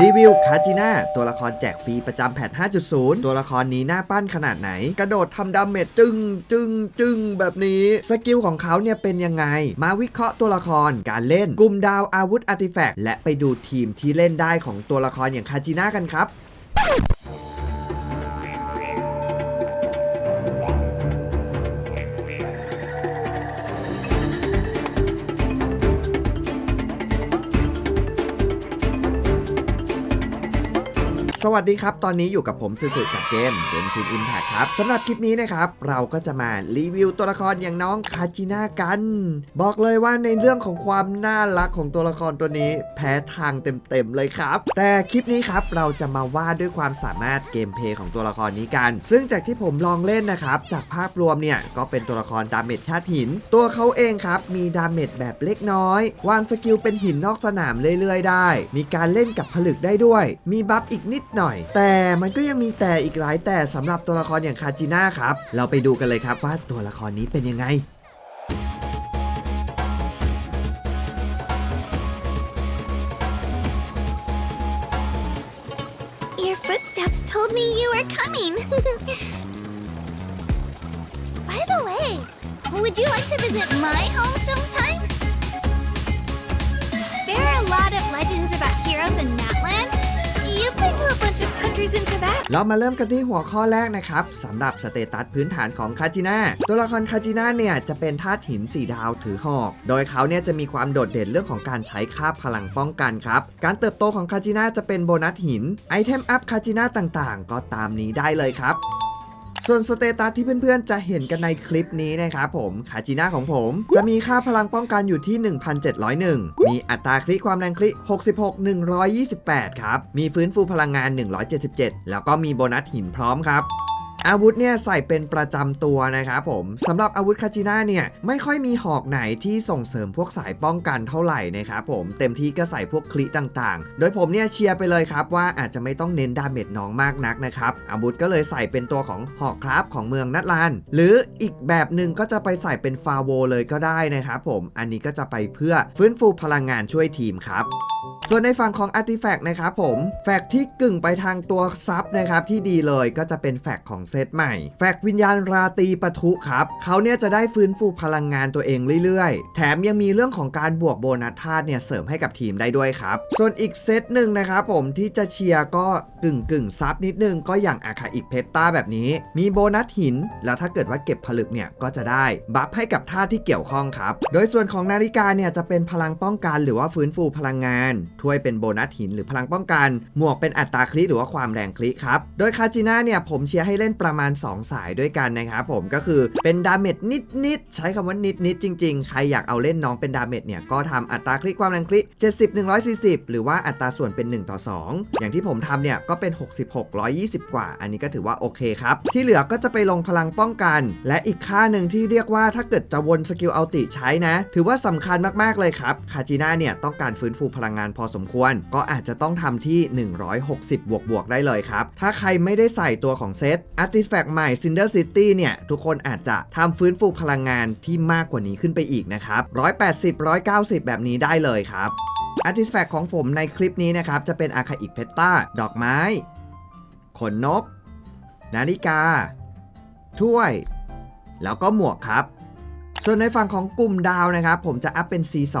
รีวิวคาจิน่าตัวละครแจกฟรีประจำแพท5.0 ตัวละครนี้หน้าปั้นขนาดไหน กระโดดทำดาเมจจึงจึงจึงแบบนี้ สกิลของเขาเนี่ยเป็นยังไง มาวิเคราะห์ตัวละครการเล่น กลุ่มดาวอาวุธอาร์ติแฟกต์และไปดูทีมที่เล่นได้ของตัวละครอย่างคาจิน่ากันครับ สวัสดีครับ ตอนนี้อยู่กับผมสื่อๆกับเกมเกมชินอิมแพคครับสำหรับคลิปนี้นะครับ เราก็จะมารีวิวตัวละครอย่างน้องคาจิน่ากัน บอกเลยว่าในเรื่องของความน่ารักของตัวละครตัวนี้ แพ้ทางเต็มๆเลยครับ แต่คลิปนี้ครับเราจะมาวาดด้วยความสามารถเกมเพย์ของตัวละครนี้กัน ซึ่งจากที่ผมลองเล่นนะครับ จากภาพรวมเนี่ยก็เป็นตัวละครดาเมจธาตุหิน ตัวเขาเองครับมีดาเมจแบบเล็กน้อย วางสกิลเป็นหินนอกสนามเรื่อยๆ ได้ มีการเล่นกับผลึกได้ด้วย มีบัฟอีกนิดหน่อย แต่มันก็ยังมีแต่อีกหลายแต่สำหรับตัวละครอย่างคาจิน่าครับ เราไปดูกันเลยครับว่าตัวละครนี้เป็นยังไง about heroes in that เรามาเริ่มกันที่หัวข้อแรกนะครับสำหรับสเตตัสพื้นฐานของคาจิน่าตัวละครคาจิน่าเนี่ยจะเป็นธาตุหินสีดาวถือหอก โดยเขาเนี่ยจะมีความโดดเด่นเรื่องของการใช้ค่าพลังป้องกันครับ การเติบโตของคาจิน่าจะเป็นโบนัสหิน ไอเทมอัพคาจิน่าต่างๆ ก็ตามนี้ได้เลยครับ ส่วนสเตตัสที่เพื่อนๆ จะเห็นกันในคลิปนี้นะครับผมคาจิน่าของผม จะมีค่าพลังป้องกันอยู่ที่ 1,701 มีอัตราคลิความแรงคลิ66 128 ครับ มีฟื้นฟูพลังงาน 177 แล้วก็มีโบนัสหินพร้อมครับ อาวุธเนี่ยใส่เป็นประจำตัวนะครับผมสำหรับอาวุธคาจิน่าเนี่ยไม่ค่อยมีหอกไหนที่ส่งเสริมพวกสายป้องกันเท่าไหร่นะครับผมเต็มที่ก็ใส่พวกคลิต่างๆ โดยผมเนี่ยเชียร์ไปเลยครับว่าอาจจะไม่ต้องเน้นดาเมจน้องมากนักนะครับอาวุธก็เลยใส่เป็นตัวของหอกคราฟของเมืองนัดลาน หรืออีกแบบหนึ่งก็จะไปใส่เป็นฟาโวเลยก็ได้นะครับผมอันนี้ก็จะไปเพื่อฟื้นฟูพลังงานช่วยทีมครับส่วนในฝั่งของ Artifact นะครับผม แฟกที่กึ่งไปทางตัวซับนะครับที่ดีเลยก็จะเป็นแฟกของเซตใหม่ แฟกวิญญาณราตีปะทุครับ เขาเนี่ยจะได้ฟื้นฟูพลังงานตัวเองเรื่อยๆ แถมยังมีเรื่องของการบวกโบนัสธาตุเนี่ยเสริมให้กับทีมได้ด้วยครับ ส่วนอีกเซตหนึ่งนะครับผมที่จะเชียร์ก็กึ่งกึ่งซับนิดนึงก็อย่างอาคาอิกเพตตาแบบนี้ มีโบนัสหิน แล้วถ้าเกิดว่าเก็บผลึกเนี่ยก็จะได้บัฟให้กับธาตุที่เกี่ยวข้องครับ โดยส่วนของนาฬิกาเนี่ยจะเป็นพลังป้องกันหรือว่าฟื้นฟูพลังงาน ถ้วยเป็นโบนัสหินหรือพลังป้องกัน หมวกเป็นอัตราคลิหรือว่าความแรงคลิครับ โดยคาจิน่าเนี่ยผมเชียร์ให้เล่นประมาณ 2 สายด้วยกันนะครับผมก็คือเป็นดาเมจนิดๆใช้คำว่านิดๆจริง ๆ ใครอยากเอาเล่นน้องเป็นดาเมจเนี่ยก็ทำอัตราคลิกความแรงคลิก70 140 หรือว่าอัตราส่วนเป็น 1 ต่อ 2 อย่างที่ผมทำเนี่ยก็เป็น 66 120 กว่า อันนี้ก็ถือว่าโอเคครับ ที่เหลือก็จะไปลงพลังป้องกัน และอีกค่าหนึ่งที่เรียกว่าถ้าเกิดจะวนสกิลเอัลติใช้นะ ถือว่าสำคัญมากๆเลยครับคาจิน่าเนี่ยต้องการฟื้นฟูพลังงานพอสมควร ก็อาจจะต้องทำที่ 160 บวกบวกได้เลยครับ ถ้าใครไม่ได้ใส่ตัวของเซต Artifact ใหม่ Cinder City เนี่ย ทุกคนอาจจะทำฟื้นฟูพลังงานที่มากกว่านี้ขึ้นไปอีกนะครับ 180 190 แบบนี้ได้เลยครับ Artifact ของผมในคลิปนี้นะครับ จะเป็นอาคาอิกเพตตาดอกไม้ ขนนก นาฬิกา ถ้วย แล้วก็หมวกครับส่วนในฝั่งของกลุ่มดาวนะครับ ผมจะอัพเป็น C2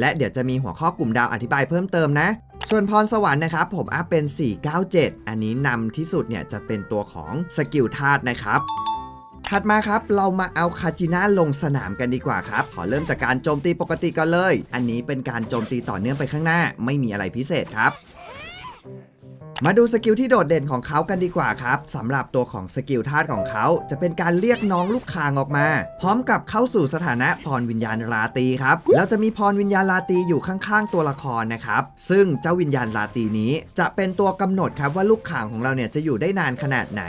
และเดี๋ยวจะมีหัวข้อกลุ่มดาวอธิบายเพิ่มเติมนะ ส่วนพรสวรรค์นะครับผมอัพเป็น 497 อันนี้นำที่สุดเนี่ยจะเป็นตัวของสกิลธาตุนะครับถัดมาครับ เรามาเอาคาจิน่าลงสนามกันดีกว่าครับ ขอเริ่มจากการโจมตีปกติก่อนเลย อันนี้เป็นการโจมตีต่อเนื่องไปข้างหน้า ไม่มีอะไรพิเศษครับ มาดูสกิลที่โดดเด่นของเขากันดีกว่าครับสำหรับตัวของสกิลธาตุของเขาจะเป็นการเรียกน้องลูกคางออกมา พร้อมกับเข้าสู่สถานะพรวิญญาณราตีครับแล้วจะมีพรวิญญาณราตีอยู่ข้างๆ ตัวละครนะครับ ซึ่งเจ้าวิญญาณราตีนี้จะเป็นตัวกำหนดครับว่าลูกคางของเราเนี่ยจะอยู่ได้นานขนาดไหน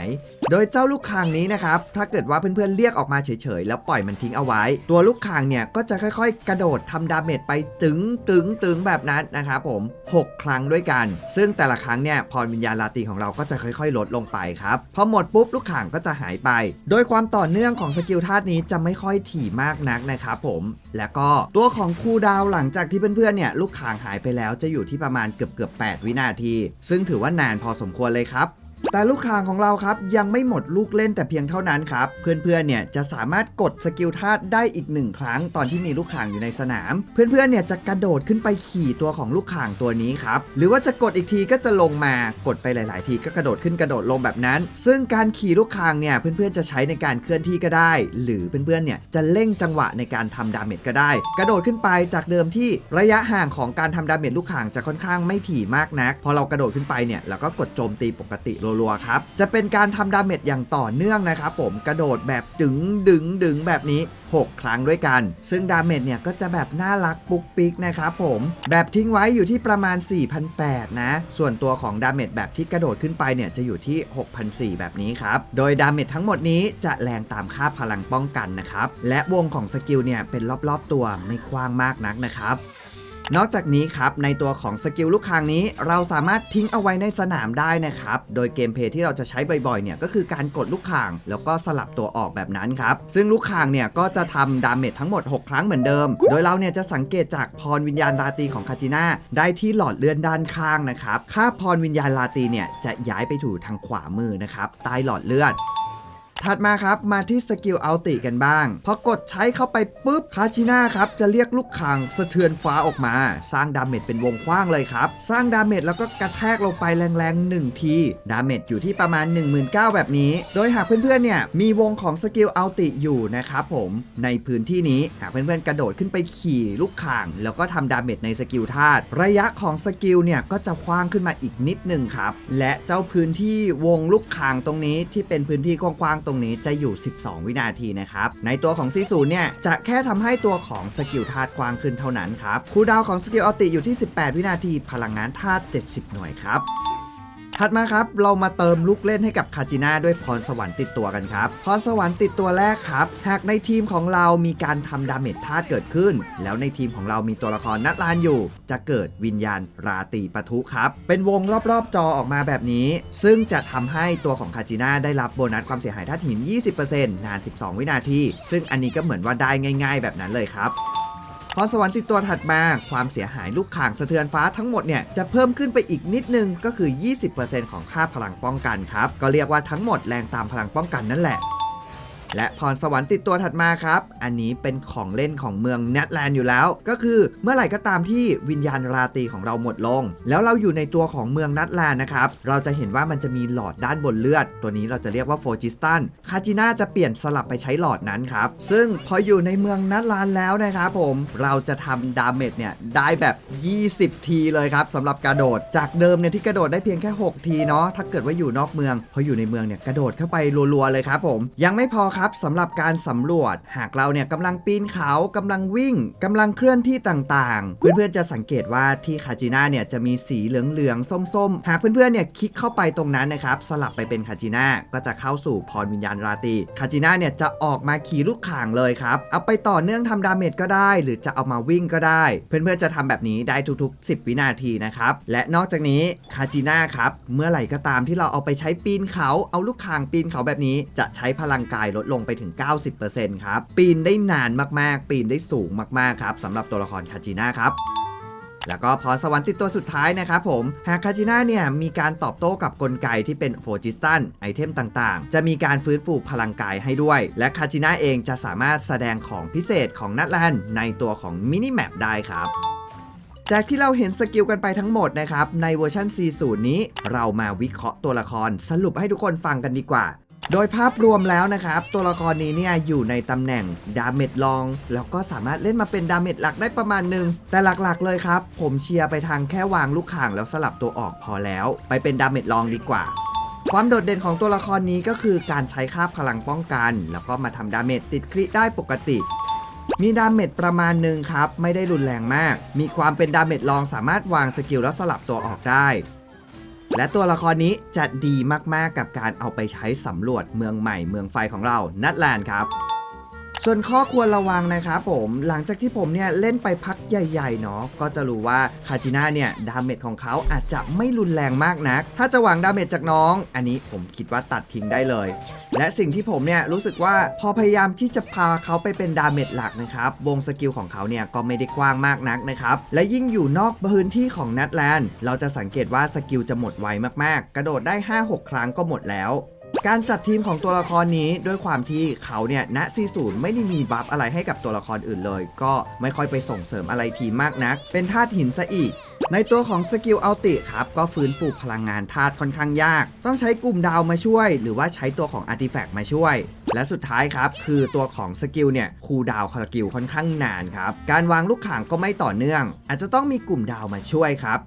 โดยเจ้าลูกคางนี้นะครับ ถ้าเกิดว่าเพื่อนๆเรียกออกมาเฉยๆ แล้วปล่อยมันทิ้งเอาไว้ ตัวลูกคางเนี่ยก็จะค่อยๆ กระโดดทำดาเมจไปตึงตึงตึงแบบนั้นนะครับผม 6 ครั้งด้วยกัน ซึ่งแต่ละครั้งเนี่ยพรวิญญาณลาตรีของเราก็จะค่อยๆ ลดลงไปครับ พอหมดปุ๊บลูกคางก็จะหายไป โดยความต่อเนื่องของสกิลธาตุนี้จะไม่ค่อยถี่มากนักนะครับผม แล้วก็ตัวของคูดาวหลังจากที่เพื่อนๆเนี่ยลูกคางหายไปแล้วจะอยู่ที่ประมาณเกือบเกือบ8วินาที ซึ่งถือว่านานพอสมควรเลยครับ แต่ลูกคางของเราครับยังไม่หมดลูกเล่นแต่เพียงเท่านั้นครับ เพื่อนๆเนี่ยจะสามารถกดสกิลธาตุได้อีกหนึ่งครั้ง ตอนที่มีลูกคางอยู่ในสนาม เพื่อนๆเนี่ยจะกระโดดขึ้นไปขี่ตัวของลูกคางตัวนี้ครับหรือว่าจะกดอีกทีก็จะลงมากดไปหลาย ๆ ทีก็กระโดดขึ้นกระโดดลงแบบนั้น ซึ่งการขี่ลูกคางเนี่ยเพื่อนๆจะใช้ในการเคลื่อนที่ก็ได้ หรือเพื่อนๆเนี่ยจะเร่งจังหวะในการทำดาเมจก็ได้ กระโดดขึ้นไปจากเดิมที่ระยะห่างของการทำดาเมจลูกคางจะค่อนข้างไม่ถี่มากนัก พอเรากระโดดขึ้นไปเนี่ยเราก็กดโจมตีปกติรัวๆครับ จะเป็นการทำดาเมจอย่างต่อเนื่องนะครับผมกระโดดแบบดึงดึงดึงแบบนี้ 6 ครั้งด้วยกัน ซึ่งดาเมจเนี่ยก็จะแบบน่ารักปุ๊กปิ๊กนะครับผมแบบทิ้งไว้อยู่ที่ประมาณ 4,800 นะ ส่วนตัวของดาเมจแบบที่กระโดดขึ้นไปเนี่ยจะอยู่ที่ 6,400 แบบนี้ครับ โดยดาเมจทั้งหมดนี้จะแรงตามค่าพลังป้องกันนะครับและวงของสกิลเนี่ยเป็นรอบๆตัวไม่กว้างมากนักนะครับ นอกจากนี้ครับในตัวของสกิลลูกคางนี้ เราสามารถทิ้งเอาไว้ในสนามได้นะครับ โดยเกมเพย์ที่เราจะใช้บ่อยๆเนี่ยก็คือการกดลูกคาง แล้วก็สลับตัวออกแบบนั้นครับ ซึ่งลูกคางเนี่ยก็จะทำดาเมจทั้งหมด 6 ครั้งเหมือนเดิม โดยเราเนี่ยจะสังเกตจากพรวิญญาณราตีของคาจิน่าได้ที่หลอดเลือดด้านข้างนะครับค่าพรวิญญาณราตีเนี่ยจะย้ายไปถูทางขวามือนะครับใต้หลอดเลือด ถัดมาครับมาที่สกิลเอัลติกันบ้าง พอกดใช้เข้าไปปุ๊บคาชิน่าครับจะเรียกลูกคางสะเทือนฟ้าออกมา สร้างดาเมจเป็นวงกว้างเลยครับ สร้างดาเมจแล้วก็กระแทกลงไปแรงๆ 1 ที ดาเมจอยู่ที่ประมาณ 19,000แบบนี้ โดยหากเพื่อนๆเนี่ยมีวงของสกิลเอัลติอยู่นะครับผมในพื้นที่นี้หากเพื่อนๆกระโดดขึ้นไปขี่ลูกคาง แล้วก็ทำดาเมจในสกิลธาตุระยะของสกิลเนี่ยก็จะคว้างขึ้นมาอีกนิดนึงครับและเจ้าพื้นที่วงลูกคางตรงนี้ที่เป็นพื้นที่กว้างๆตรงนี้จะอยู่ 12 วินาทีนะครับ ในตัวของซีซูเนี่ย จะแค่ทำให้ตัวของสกิลธาตุกว้างขึ้นเท่านั้นครับคูดาวของสกิลอัลติอยู่ที่ 18 วินาที พลังงานธาตุ70 หน่วยครับ ถัดมาครับ เรามาเติมลูกเล่นให้กับคาจิน่าด้วยพรสวรรค์ติดตัวกันครับ พรสวรรค์ติดตัวแรกครับ หากในทีมของเรามีการทำดาเมจธาตุเกิดขึ้น แล้วในทีมของเรามีตัวละครนัดลานอยู่ จะเกิดวิญญาณราตีปะทุครับ เป็นวงรอบๆจอออกมาแบบนี้ ซึ่งจะทำให้ตัวของคาจิน่าได้รับโบนัสความเสียหายธาตุหิน 20%นาน 12 วินาที ซึ่งอันนี้ก็เหมือนว่าได้ง่าย ๆ แบบนั้นเลยครับ พรสวรรค์ติดตัวถัดมา ความเสียหายลูกข่างสะเทือนฟ้าทั้งหมดเนี่ยจะเพิ่มขึ้นไปอีกนิดนึงก็คือ 20%ของค่าพลังป้องกันครับ ก็เรียกว่าทั้งหมดแรงตามพลังป้องกันนั่นแหละ และพรสวรรค์ติดตัวถัดมาครับ อันนี้เป็นของเล่นของเมืองเนทแลนด์อยู่แล้ว ก็คือเมื่อไหร่ก็ตามที่วิญญาณราตรีของเราหมดลง แล้วเราอยู่ในตัวของเมืองนัทแลนด์นะครับ เราจะเห็นว่ามันจะมีหลอดด้านบนเลือด ตัวนี้เราจะเรียกว่าโฟจิสตัน คาจิน่าจะเปลี่ยนสลับไปใช้หลอดนั้นครับ ซึ่งพออยู่ในเมืองนัทแลนด์แล้วนะครับผม เราจะทำดาเมจเนี่ยได้แบบ 20 ทีเลยครับสำหรับกระโดด จากเดิมเนี่ยที่กระโดดได้เพียงแค่ 6 ทีเนาะ ถ้าเกิดว่าอยู่นอกเมือง พออยู่ในเมืองเนี่ยกระโดดเข้าไปรัวๆเลยครับผม ยังไม่พอครับสำหรับการสำรวจ หากเราเนี่ยกำลังปีนเขากำลังวิ่งกำลังเคลื่อนที่ต่างๆ เพื่อนๆจะสังเกตว่าที่คาจิน่าเนี่ยจะมีสีเหลืองๆส้มๆ หากเพื่อนๆเนี่ยคลิกเข้าไปตรงนั้นนะครับสลับไปเป็นคาจิน่าก็จะเข้าสู่พรวิญญาณราตรีคาจิน่าเนี่ยจะออกมาขี่ลูกข่างเลยครับเอาไปต่อเนื่องทำดาเมจก็ได้ หรือจะเอามาวิ่งก็ได้ เพื่อนๆจะทำแบบนี้ได้ทุกๆ 10 วินาทีนะครับและนอกจากนี้คาจิน่าครับเมื่อไหร่ก็ตามที่เราเอาไปใช้ปีนเขาเอาลูกข่างปีนเขาแบบนี้จะใช้พลังกายลดลงไปถึง 90%ครับ ปีนได้นานมากๆ ปีนได้สูงมากๆครับสำหรับตัวละครคาจิน่าครับแล้วก็พรสวรรค์ติดตัวสุดท้ายนะครับผม หากคาจิน่าเนี่ยมีการตอบโต้กับกลไกที่เป็นโฟจิสตันไอเทมต่างๆ จะมีการฟื้นฟูพลังกายให้ด้วย และคาจิน่าเองจะสามารถแสดงของพิเศษของนัทแลนในตัวของมินิแมปได้ครับจากที่เราเห็นสกิลกันไปทั้งหมดนะครับ ในเวอร์ชัน40 นี้ เรามาวิเคราะห์ตัวละครสรุปให้ทุกคนฟังกันดีกว่า โดยภาพรวมแล้วนะครับ ตัวละครนี้เนี่ยอยู่ในตำแหน่งดาเมจลอง แล้วก็สามารถเล่นมาเป็นดาเมจหลักได้ประมาณหนึ่งแต่หลักๆเลยครับ ผมเชียร์ไปทางแค่วางลูกข่างแล้วสลับตัวออกพอแล้ว ไปเป็นดาเมจลองดีกว่า ความโดดเด่นของตัวละครนี้ก็คือการใช้ค่าพลังป้องกัน แล้วก็มาทำดาเมจติดคริได้ปกติมีดาเมจประมาณหนึ่งครับ ไม่ได้รุนแรงมาก มีความเป็นดาเมจลองสามารถวางสกิลแล้วสลับตัวออกได้ และตัวละครนี้จะดีมากๆกับการเอาไปใช้สำรวจเมืองใหม่เมืองไฟของเรานัดแลนด์ครับ ส่วนข้อควรระวังนะครับผมหลังจากที่ผมเนี่ยเล่นไปพักใหญ่ๆเนาะก็จะรู้ว่าคาจิน่าเนี่ยดาเมจของเขาอาจจะไม่รุนแรงมากนัก ถ้าจะหวังดาเมจจากน้อง อันนี้ผมคิดว่าตัดทิ้งได้เลย และสิ่งที่ผมเนี่ยรู้สึกว่าพอพยายามที่จะพาเขาไปเป็นดาเมจหลักนะครับวงสกิลของเขาเนี่ยก็ไม่ได้กว้างมากนักนะครับและยิ่งอยู่นอกพื้นที่ของนัดแลนด์เราจะสังเกตว่าสกิลจะหมดไวมากๆ กระโดดได้ 5-6 ครั้งก็หมดแล้ว การจัดทีมของตัวละครนี้ด้วยความที่เขาเนี่ยณซีศูนย์ไม่ได้มีบัฟอะไรให้กับตัวละครอื่นเลย ก็ไม่ค่อยไปส่งเสริมอะไรทีมมากนัก เป็นธาตุหินซะอีก ในตัวของสกิลอัลติครับ ก็ฟื้นฟูพลังงานธาตุค่อนข้างยาก ต้องใช้กลุ่มดาวมาช่วย หรือว่าใช้ตัวของอาร์ติแฟกต์มาช่วย และสุดท้ายครับ คือตัวของสกิลเนี่ยคูดาวน์สกิลค่อนข้างนานครับการวางลูกข่างก็ไม่ต่อเนื่อง อาจจะต้องมีกลุ่มดาวมาช่วยครับ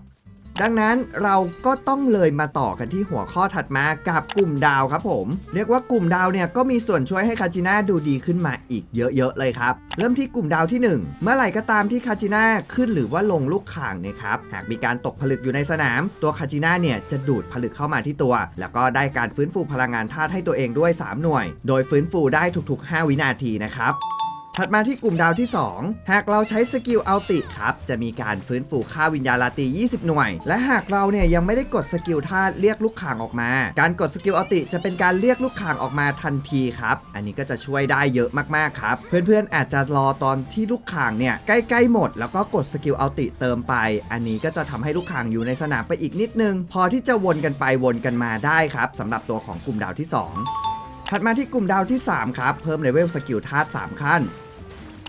ดังนั้นเราก็ต้องเลยมาต่อกันที่หัวข้อถัดมากับกลุ่มดาวครับผม เรียกว่ากลุ่มดาวเนี่ยก็มีส่วนช่วยให้คาจิน่าดูดีขึ้นมาอีกเยอะๆเลยครับ เริ่มที่กลุ่มดาวที่ 1 เมื่อไหร่ก็ตามที่คาจิน่าขึ้นหรือว่าลงลูกข่างนะครับหากมีการตกผลึกอยู่ในสนาม ตัวคาจิน่าเนี่ยจะดูดผลึกเข้ามาที่ตัว แล้วก็ได้การฟื้นฟูพลังงานธาตุให้ตัวเองด้วย 3 หน่วย โดยฟื้นฟูได้ทุกๆ 5 วินาทีนะครับ ถัดมาที่กลุ่มดาวที่ 2 หากเราใช้สกิลเอัลติครับ จะมีการฟื้นฟูค่าวิญญาณลาตี 20 หน่วย และหากเราเนี่ยยังไม่ได้กดสกิลธาตุเรียกลูกข่างออกมา การกดสกิลเอัลติจะเป็นการเรียกลูกข่างออกมาทันทีครับ อันนี้ก็จะช่วยได้เยอะมากๆครับ เพื่อนๆอาจจะรอตอนที่ลูกข่างเนี่ยใกล้ๆหมด แล้วก็กดสกิลเอัลติเติมไป อันนี้ก็จะทำให้ลูกข่างอยู่ในสนามไปอีกนิดนึง พอที่จะวนกันไปวนกันมาได้ครับสำหรับตัวของกลุ่มดาวที่สองถัดมาที่กลุ่มดาวที่สามครับ เพิ่มเลเวลสกิลธาตุ3ขั้น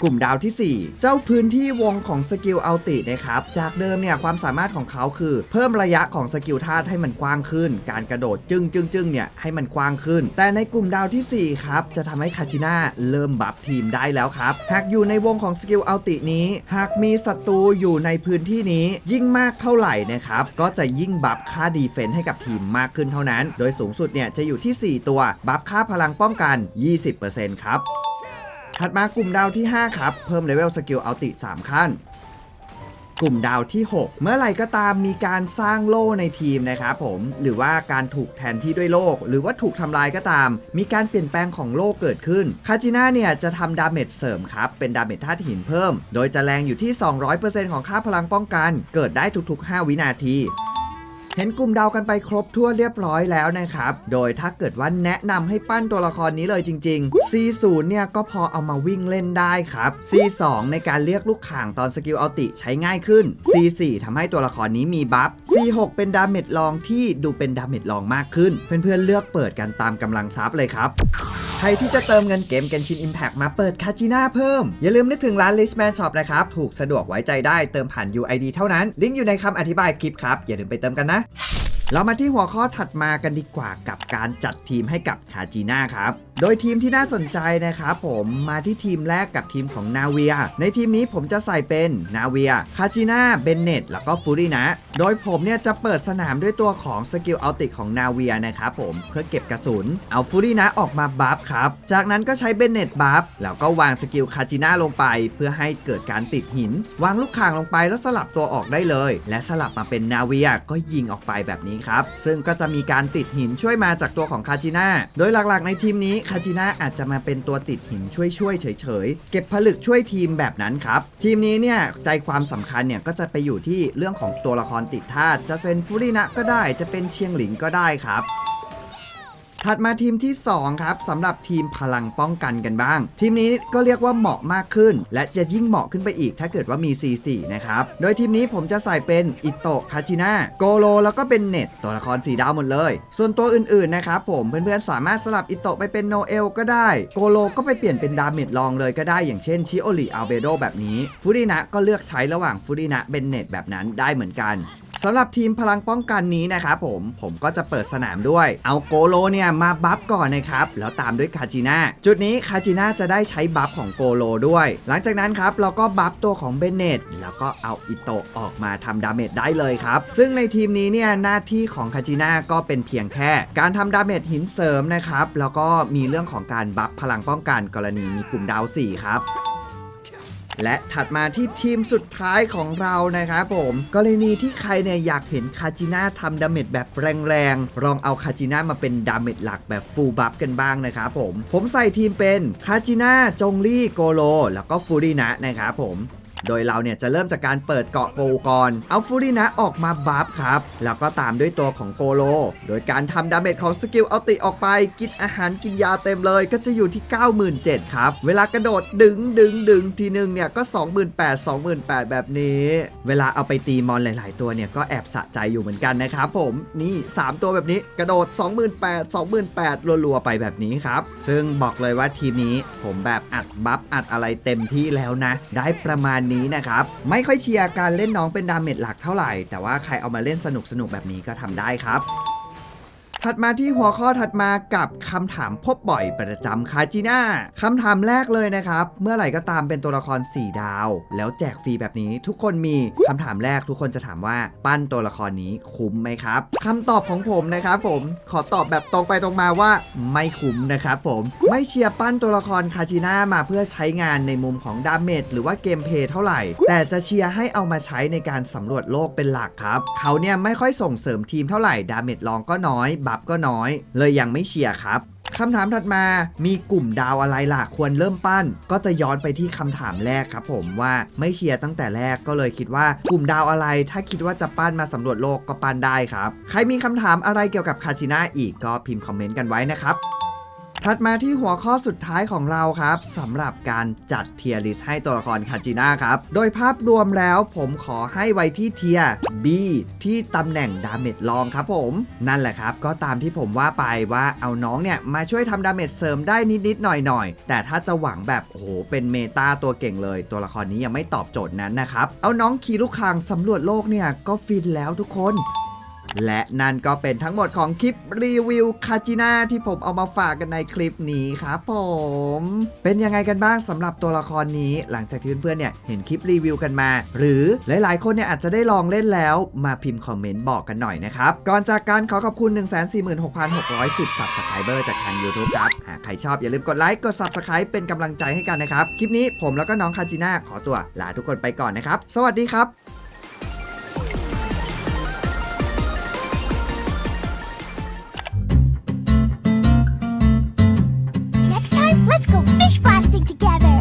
กลุ่มดาวทีสี่ 4 เจ้าพื้นที่วงของสกิลอัลตินะครับ จากเดิมเนี่ยความสามารถของเขาคือ เพิ่มระยะของสกิลธาตุให้มันกว้างขึ้น การกระโดดจึ้งจึ้งจึงเนี่ยให้มันกว้างขึ้น แต่ในกลุ่มดาวทีสี่4 ครับ จะทำให้คาจิน่าเริ่มบัฟทีมได้แล้วครับ หากอยู่ในวงของสกิลอัลตินี้ หากมีศัตรูอยู่ในพื้นที่นี้ยิ่งมากเท่าไหร่นะครับ ก็จะยิ่งบัฟค่าดีเฟนส์ให้กับทีมมากขึ้นเท่านั้น โดยสูงสุดเนี่ยจะอยู่ที่ 4 ตัว บัฟค่าพลังป้องกัน 20%ครับ ถัดมากลุ่มดาวที่ 5 ครับ เพิ่มเลเวลสกิลอัลติ 3 ขั้น กลุ่มดาวที่ 6 เมื่อไหร่ก็ตามมีการสร้างโล่ในทีมนะครับผม หรือว่าการถูกแทนที่ด้วยโลกหรือว่าถูกทำลายก็ตาม มีการเปลี่ยนแปลงของโลกเกิดขึ้น คาจิน่าเนี่ยจะทำดาเมจเสริมครับ เป็นดาเมจธาตุหินเพิ่ม โดยจะแรงอยู่ที่ 200%ของค่าพลังป้องกัน เกิดได้ทุกๆ 5 วินาที เห็นกลุ่มดาวกันไปครบทั่วเรียบร้อยแล้วนะครับ โดยถ้าเกิดว่าแนะนำให้ปั้นตัวละครนี้เลยจริง ๆ C0 เนี่ยก็พอเอามาวิ่งเล่นได้ครับ C2 ในการเรียกลูกข่างตอนสกิลอัลติใช้ง่ายขึ้น C4 ทำให้ตัวละครนี้มีบัฟ C6 เป็นดาเมจลองที่ดูเป็นดาเมจลองมากขึ้น เพื่อนๆเลือกเปิดกันตามกำลังทรัพย์เลยครับใครที่จะเติมเงินเกม Genshin Impact มาเปิดคาจิน่าเพิ่ม อย่าลืมนึกถึงร้าน Richman Shop นะครับ ถูกสะดวกไว้ใจได้เติมผ่าน UID เท่านั้น ลิงก์อยู่ในคำอธิบายคลิปครับ อย่าลืมไปเติมกันนะนะคะ เรามาที่หัวข้อถัดมากันดีกว่ากับการจัดทีมให้กับคาจิน่าครับ โดยทีมที่น่าสนใจนะครับผมมาที่ทีมแรกกับทีมของนาเวีย ในทีมนี้ผมจะใส่เป็นนาเวีย คาจิน่า เบนเนตแล้วก็ฟูรินะ โดยผมเนี่ยจะเปิดสนามด้วยตัวของสกิลอัลติของนาเวียนะครับผมเพื่อเก็บกระสุน เอาฟูรินะออกมาบัฟครับ จากนั้นก็ใช้เบนเนตบัฟแล้วก็วางสกิลคาจิน่าลงไป เพื่อให้เกิดการติดหิน วางลูกข่างลงไปแล้วสลับตัวออกได้เลย และสลับมาเป็นนาเวียก็ยิงออกไปแบบนี้ครับ ซึ่งก็จะมีการติดหินช่วยมาจากตัวของคาจิน่าโดยหลักๆในทีมนี้คาจิน่าอาจจะมาเป็นตัวติดหินช่วยๆเฉยๆ เก็บผลึกช่วยทีมแบบนั้นครับ ทีมนี้เนี่ยใจความสำคัญเนี่ยก็จะไปอยู่ที่เรื่องของตัวละครติดธาตุจะเซนฟูรินะก็ได้จะเป็นเชียงหลิงก็ได้ครับ ถัดมาทีมที่ 2 ครับสำหรับทีมพลังป้องกันกันบ้าง ทีมนี้ก็เรียกว่าเหมาะมากขึ้น และจะยิ่งเหมาะขึ้นไปอีกถ้าเกิดว่ามี C4 นะครับ โดยทีมนี้ผมจะใส่เป็นอิโตะคาชิน่าโกโลแล้วก็เป็นเน็ตตัวละครสีดาวหมดเลย ส่วนตัวอื่นๆนะครับผมเพื่อนๆสามารถสลับอิโตะไปเป็นโนเอลก็ได้โกโลก็ไปเปลี่ยนเป็นดาเมจลองเลยก็ได้อย่างเช่นชิโอริอัลเบโดแบบนี้ฟูรินะก็เลือกใช้ระหว่างฟูรินะเบนเน็ตแบบนั้นได้เหมือนกัน สำหรับทีมพลังป้องกันนี้นะครับผมผมก็จะเปิดสนามด้วย เอาโกโลเนี่ยมาบัฟก่อนนะครับ แล้วตามด้วยคาจิน่าจุดนี้คาจิน่าจะได้ใช้บัฟของโกโลด้วย หลังจากนั้นครับเราก็บัฟตัวของเบนเนตแล้วก็เอาอิโตะออกมาทำดาเมจได้เลยครับ ซึ่งในทีมนี้เนี่ยหน้าที่ของคาจิน่าก็เป็นเพียงแค่ การทำดาเมจหินเสริมนะครับแล้วก็มีเรื่องของการบัฟพลังป้องกันกรณีมีกลุ่มดาว4ครับ และถัดมาที่ทีมสุดท้ายของเรานะครับผมกรณีที่ใครเนี่ยอยากเห็นคาจิน่าทำดาเมจแบบแรงๆลองเอาคาจิน่ามาเป็นดาเมจหลักแบบฟูลบัฟกันบ้างนะครับผม ผมใส่ทีมเป็นคาจิน่าจงลี่โกโลแล้วก็ฟูรินะนะครับผม โดยเราเนี่ยจะเริ่มจากการเปิดเกาะโปก่อน เอาฟูรินะออกมาบัฟครับ แล้วก็ตามด้วยตัวของโกโล โดยการทำดาเมจของสกิลเอาติออกไป กินอาหารกินยาเต็มเลย ก็จะอยู่ที่ 97,000ครับ เวลากระโดดดึงดึงดึงทีนึงเนี่ยก็ 28,000 28,000 แบบนี้ เวลาเอาไปตีมอนหลาย ๆ ตัวเนี่ยก็แอบสะใจอยู่เหมือนกันนะครับผมนี่ 3 ตัวแบบนี้กระโดด 28,000 28,000รัวๆไปแบบนี้ครับ ซึ่งบอกเลยว่าทีนี้ผมแบบอัดบัฟอัดอะไรเต็มที่แล้วนะ ได้ประมาณนี้นะครับ ไม่ค่อยเชียร์การเล่นน้องเป็นดาเมจหลักเท่าไหร่ แต่ว่าใครเอามาเล่นสนุกๆแบบนี้ก็ทำได้ครับ ถัดมาที่หัวข้อถัดมากับคำถามพบบ่อยประจำคาจิน่าคำถามแรกเลยนะครับ เมื่อไหร่ก็ตามเป็นตัวละคร 4 ดาว แล้วแจกฟรีแบบนี้ ทุกคนมีคำถามแรกทุกคนจะถามว่าปั้นตัวละครนี้คุ้มไหมครับคำตอบของผมนะครับผมขอตอบแบบตรงไปตรงมาว่าไม่คุ้มนะครับผมไม่เชียร์ปั้นตัวละครคาจิน่ามาเพื่อใช้งานในมุมของดาเมจหรือว่าเกมเพย์เท่าไหร่ แต่จะเชียร์ให้เอามาใช้ในการสำรวจโลกเป็นหลักครับ เขาเนี่ยไม่ค่อยส่งเสริมทีมเท่าไหร่ดาเมจลองก็น้อยบฟก็น้อย เลยยังไม่เชียร์ครับคำถามถัดมามีกลุ่มดาวอะไรล่ะ ควรเริ่มปั้น ก็จะย้อนไปที่คำถามแรกครับผมว่าไม่เชียร์ตั้งแต่แรกก็เลยคิดว่ากลุ่มดาวอะไร ถ้าคิดว่าจะปั้นมาสำรวจโลกก็ปั้นได้ครับ ใครมีคำถามอะไรเกี่ยวกับคาชิน่าอีกก็พิมพ์คอมเมนต์กันไว้นะครับ ถัดมาที่หัวข้อสุดท้ายของเราครับสำหรับการจัดเทียร์ลิสให้ตัวละครคาจิน่าครับ โดยภาพรวมแล้วผมขอให้ไว้ที่เทียร์ B ที่ตำแหน่งดาเมจรองครับผม นั่นแหละครับ ก็ตามที่ผมว่าไปว่าเอาน้องเนี่ย มาช่วยทำดาเมจเสริมได้นิดๆหน่อยๆ แต่ถ้าจะหวังแบบโอ้โหเป็นเมตาตัวเก่งเลย ตัวละครนี้ยังไม่ตอบโจทย์นั้นนะครับ เอาน้องคีลูกคางสำรวจโลกเนี่ยก็ฟินแล้วทุกคน และนั่นก็เป็นทั้งหมดของคลิปรีวิวคาจิน่าที่ผมเอามาฝากกันในคลิปนี้ครับผม เป็นยังไงกันบ้างสำหรับตัวละครนี้ หลังจากที่เพื่อนๆเนี่ยเห็นคลิปรีวิวกันมา หรือหลายๆ คนเนี่ยอาจจะได้ลองเล่นแล้วมาพิมพ์คอมเมนต์บอกกันหน่อยนะครับ ก่อนจากการขอขอบคุณ 146,610 Subscriber จากทาง YouTube ครับ หากใครชอบอย่าลืมกดไลค์กด Subscribe เป็นกำลังใจให้กันนะครับ คลิปนี้ผมแล้วก็น้องคาจิน่าขอตัวลาทุกคนไปก่อนนะครับ สวัสดีครับ together.